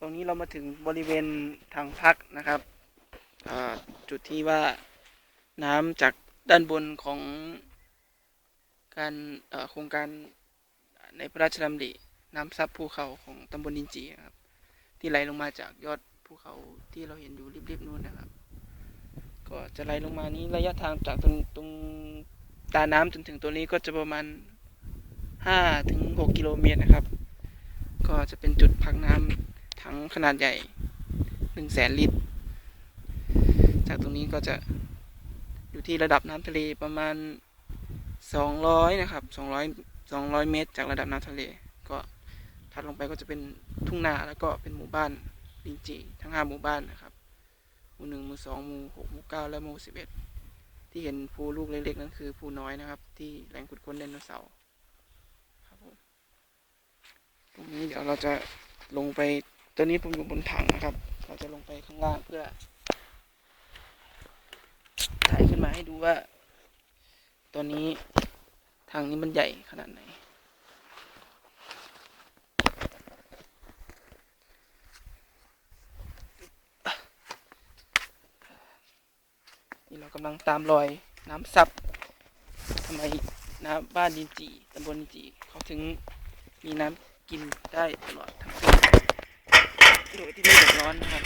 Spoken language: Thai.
ตรงนี้เรามาถึงบริเวณทางพักนะครับ จุดที่ว่าน้ำจากด้านบนของการโครงการในพระราชดำริน้ำซับภูเขาของตำบลดินจีนะครับ ที่ไหลลงมาจากยอดภูเขาที่เราเห็นอยู่ริบๆนู่นนะครับ ก็จะไหลลงมานี้ระยะทางจากตรงตรงตาน้ำจนถึงตัวนี้ก็จะประมาณห้าถึงหกกิโลเมตรนะครับ ก็จะเป็นจุดพักน้ำ ถังขนาดใหญ่หนึ่งแสนลิตร จากตรงนี้ก็จะอยู่ที่ระดับน้ำทะเลประมาณสองร้อยนะครับสองร้อยสองร้อยเมตร จากระดับน้ำทะเล ก็ถัดลงไปก็จะเป็นทุ่งนาแล้วก็เป็นหมู่บ้านลินจีทั้งห้าหมู่บ้านนะครับ หมู่หนึ่งหมู่สองหมู่หกหมู่เก้าและหมู่สิบเอ็ดที่เห็นภูลูกเล็กๆนั่นคือภูน้อยนะครับ ที่แหล่งขุดค้นไดโนเสาร์ครับผมตรงนี้เดี๋ยวเราจะลงไป ตอนนี้ผมอยู่บนถังนะครับ เราจะลงไปข้างล่างเพื่อถ่ายขึ้นมาให้ดูว่า ตอนนี้ทางนี้มันใหญ่ขนาดไหนนี่เรากำลังตามรอยน้ำซับทำไมน้ำบ้านดินจีตำบลดินจีเขาถึงมีน้ำกินได้ตลอดทั้งปี ที่ไม่เดือดร้อนนะครับ